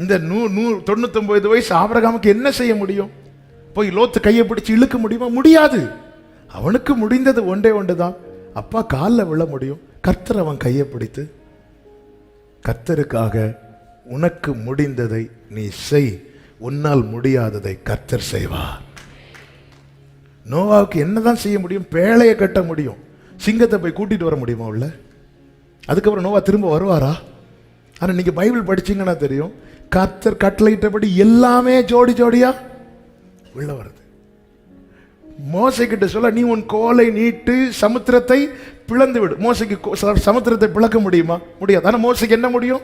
இந்த நூ நூ தொண்ணூத்தொம்பது வயசு ஆபரகாமுக்கு என்ன செய்ய முடியும்? போய் லோத்து கையை பிடிச்சி இழுக்க முடியுமா? முடியாது. அவனுக்கு முடிந்தது ஒன்றே தான் அப்பா காலில் விழ முடியும். கர்த்தர் அவன் கையை பிடித்து கர்த்தருக்காக உனக்கு முடிந்ததை நீ செய். உன்னால் முடியாததை கர்த்தர் செய்வார். நோவாவுக்கு என்னதான் செய்ய முடியும்? பேழையை கட்ட முடியும். சிங்கத்தை போய் கூட்டிட்டு வர முடியுமா உள்ள? அதுக்கப்புறம் நோவா திரும்ப வருவாரா? ஆனால் நீங்கள் பைபிள் படிச்சீங்கன்னா தெரியும் கர்த்தர் கட்டளையிட்டபடி எல்லாமே ஜோடி ஜோடியாக உள்ள வருது. மோசைக்கிட்ட சொல்ல நீ உன் கோலை நீட்டு சமுத்திரத்தை பிளந்து விடு. மோசைக்கு கோ- ச- சமுத்திரத்தை பிளக்க முடியுமா? முடியாது. ஆனால் மோசைக்கு என்ன முடியும்?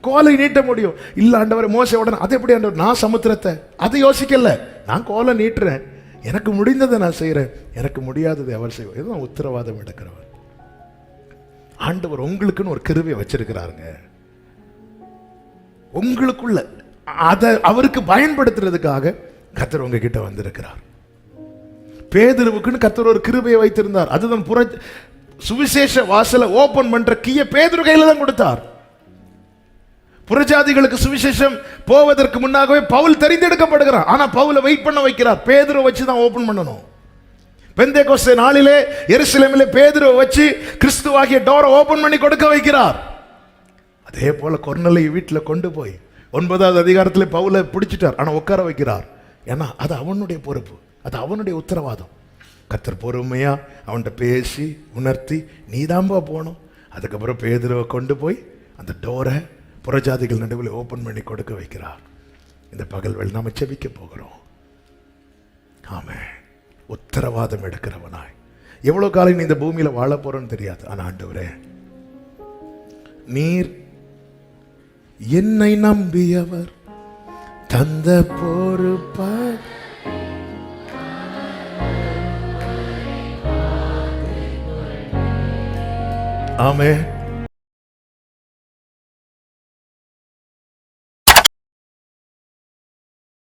கோலை நீட்ட முடியும். இல்லை ஆண்டவர் மோசை உடனே அது எப்படி ஆண்டவர் நான் சமுத்திரத்தை? அதை யோசிக்கல. நான் கோலை நீட்டுறேன். எனக்கு முடிந்ததை நான் செய்கிறேன் எனக்கு முடியாததை அவர் செய்வார். இதுதான் உத்தரவாதம் எடுக்கிறவர். ஆண்டவர் உங்களுக்குன்னு ஒரு கருவியை வச்சிருக்கிறாருங்க. உங்களுக்குள்ள. அதை அவருக்கு பயன்படுத்துறதுக்காக கத்தர் உங்ககிட்ட வந்திருக்கிறார். பேதுருவுக்குன்னு கத்தர் ஒரு கிருபையை வைத்திருந்தார். அதுதான் புற சுவிசேஷ வாசலை ஓபன் பண்ற கீய பேதுரு கையில தான் கொடுத்தார். புறஜாதிகளுக்கு சுவிசேஷம் போவதற்கு முன்னாகவே பவுல் தெரிந்தெடுக்கப்படுகிறார். ஆனா பவுலை வெயிட் பண்ண வைக்கிறார். பேதுருவை வச்சு தான் ஓபன் பண்ணணும். பெந்தே கோஸ்தே நாளிலே எருசலேமிலே பேதுருவை வச்சு கிறிஸ்துவாகிய டோரை ஓபன் பண்ணி கொடுக்க வைக்கிறார். அதே போல் கொர்னலை வீட்டில் கொண்டு போய் ஒன்பதாவது அதிகாரத்தில் பவுலை பிடிச்சிட்டார். ஆனால் உட்கார வைக்கிறார். ஏன்னா அது அவனுடைய பொறுப்பு. அது அவனுடைய உத்தரவாதம். கத்தர் பொறுமையாக அவன்கிட்ட பேசி உணர்த்தி நீதாம்போ போகணும். அதுக்கப்புறம் பேதுருவை கொண்டு போய் அந்த டோரை புறஜாதிகள் நடுவில் ஓப்பன் பண்ணி கொடுக்க வைக்கிறார். இந்த பகல்கள் நாம செபிக்க போகிறோம். ஆமே உத்தரவாதம் எடுக்கிறவனாய். எவ்வளோ காலம் நீ இந்த பூமியில் வாழ போகிறோன்னு தெரியாது. ஆனா ஆண்டவரே நீர் என்னை நம்பியவர் தந்த பொறுப்ப ஆமே